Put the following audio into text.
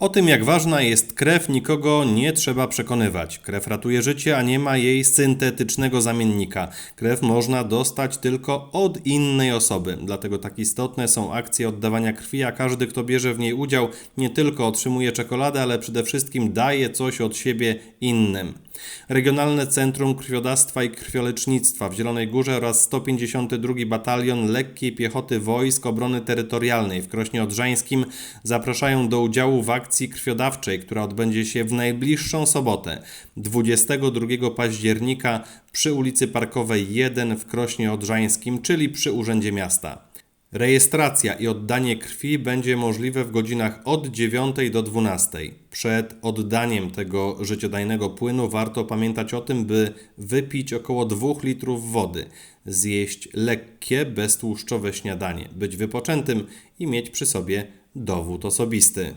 O tym, jak ważna jest krew, nikogo nie trzeba przekonywać. Krew ratuje życie, a nie ma jej syntetycznego zamiennika. Krew można dostać tylko od innej osoby. Dlatego tak istotne są akcje oddawania krwi, a każdy, kto bierze w niej udział, nie tylko otrzymuje czekoladę, ale przede wszystkim daje coś od siebie innym. Regionalne Centrum Krwiodawstwa i Krwiolecznictwa w Zielonej Górze oraz 152 Batalion Lekkiej Piechoty Wojsk Obrony Terytorialnej w Krośnie Odrzańskim zapraszają do udziału w akcji krwiodawczej, która odbędzie się w najbliższą sobotę, 22 października przy ulicy Parkowej 1 w Krośnie Odrzańskim, czyli przy Urzędzie Miasta. Rejestracja i oddanie krwi będzie możliwe w godzinach od 9 do 12. Przed oddaniem tego życiodajnego płynu warto pamiętać o tym, by wypić około 2 litrów wody, zjeść lekkie, beztłuszczowe śniadanie, być wypoczętym i mieć przy sobie dowód osobisty.